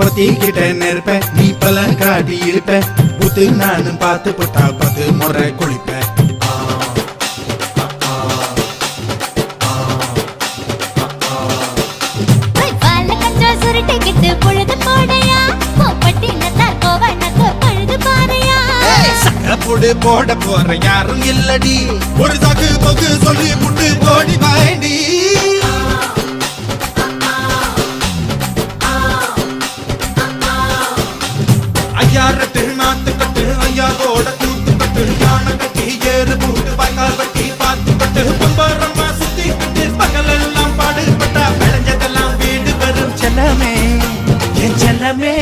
பட்ட நெருப்ப நீ பல காட்டி இருப்ப புத்து நானும் பார்த்து புட்டா பத்து முறை சகப்புடு போட போற யாரும் இல்லடி. ஒரு சாக்கு போக்கு சொல்லி ஐயாரத்து நாத்து கட்டு ஐயாவோட கூத்து கட்டு யானை கட்டி ஏறு பூட்டு வாய்க்கால் வெட்டி பார்த்து கட்டு பம்பரமா சுத்தி கட்டு பகலெல்லாம் பாடுபட்டா விளைஞ்சதெல்லாம் வீடு வரும் செல்லமே என் செல்லமே